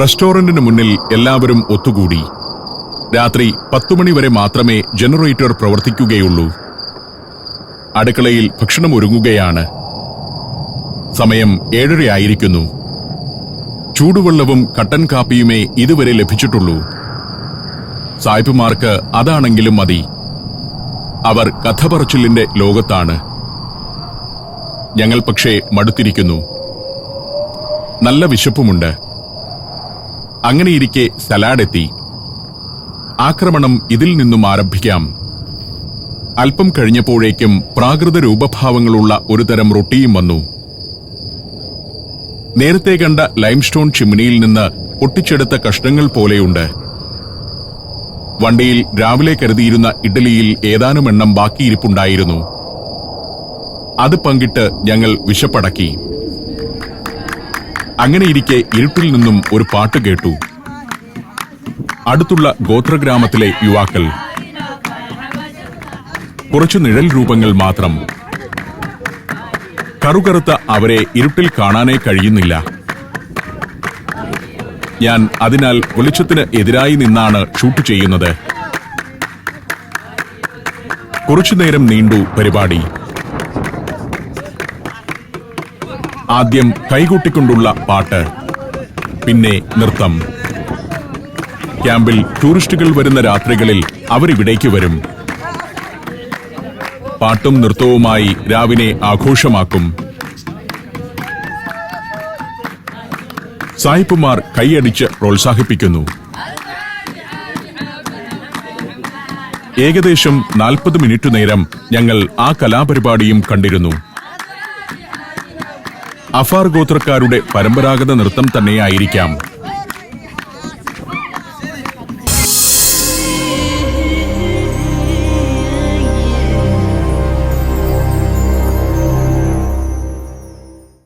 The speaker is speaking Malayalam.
റെസ്റ്റോറന്റിന് മുന്നിൽ എല്ലാവരും ഒത്തുകൂടി. രാത്രി പത്തുമണി മണിവരെ മാത്രമേ ജനറേറ്റർ പ്രവർത്തിക്കുകയുള്ളൂ. അടുക്കളയിൽ ഭക്ഷണം ഒരുങ്ങുകയാണ്. സമയം ഏഴരയായിരിക്കുന്നു. ചൂടുവെള്ളവും കട്ടൻ കാപ്പിയുമേ ഇതുവരെ ലഭിച്ചിട്ടുള്ളൂ. സായിപ്പുമാർക്ക് അതാണെങ്കിലും മതി. അവർ കഥ പറച്ചിലിന്റെ ലോകത്താണ്. ഞങ്ങൾ പക്ഷേ മടുത്തിരിക്കുന്നു. നല്ല വിശപ്പുമുണ്ട്. അങ്ങനെയിരിക്കെ സലാഡ് എത്തി. ആക്രമണം ഇതിൽ നിന്നും ആരംഭിക്കാം. അല്പം കഴിഞ്ഞപ്പോഴേക്കും പ്രാകൃത രൂപഭാവങ്ങളുള്ള ഒരുതരം റൊട്ടിയും വന്നു. നേരത്തെ കണ്ട ലൈംസ്റ്റോൺ ചിമ്മിനിയിൽ നിന്ന് പൊട്ടിച്ചെടുത്ത കഷ്ണങ്ങൾ പോലെയുണ്ട്. വണ്ടിയിൽ രാവിലെ കരുതിയിരുന്ന ഇഡലിയിൽ ഏതാനും എണ്ണം ബാക്കിയിരിപ്പുണ്ടായിരുന്നു. അത് പങ്കിട്ട് ഞങ്ങൾ വിശപ്പടക്കി. അങ്ങനെയിരിക്കെ ഇരുട്ടിൽ നിന്നും ഒരു പാട്ട് കേട്ടു. അടുത്തുള്ള ഗോത്രഗ്രാമത്തിലെ യുവാക്കൾ. കുറച്ചു നിഴൽ രൂപങ്ങൾ മാത്രം. കറുകറുത്ത അവരെ ഇരുട്ടിൽ കാണാനേ കഴിയുന്നില്ല. ഞാൻ അതിനാൽ വെളിച്ചത്തിന് എതിരായി നിന്നാണ് ഷൂട്ട് ചെയ്യുന്നത്. കുറച്ചുനേരം നീണ്ടു പരിപാടി. ആദ്യം കൈകൊട്ടിക്കൊണ്ടുള്ള പാട്ട്. പിന്നെ നൃത്തം. ക്യാമ്പിൽ ടൂറിസ്റ്റുകൾ വരുന്ന രാത്രികളിൽ അവരിവിടേക്ക് വരും. പാട്ടും നൃത്തവുമായി രാവിനെ ആഘോഷമാക്കും. സായിപ്പുമാർ കൈയടിച്ച് പ്രോത്സാഹിപ്പിക്കുന്നു. ഏകദേശം നാൽപ്പത് മിനിറ്റ് നേരം ഞങ്ങൾ ആ കലാപരിപാടിയും കണ്ടിരുന്നു. അഫാർ ഗോത്രക്കാരുടെ പരമ്പരാഗത നൃത്തം തന്നെയായിരിക്കാം.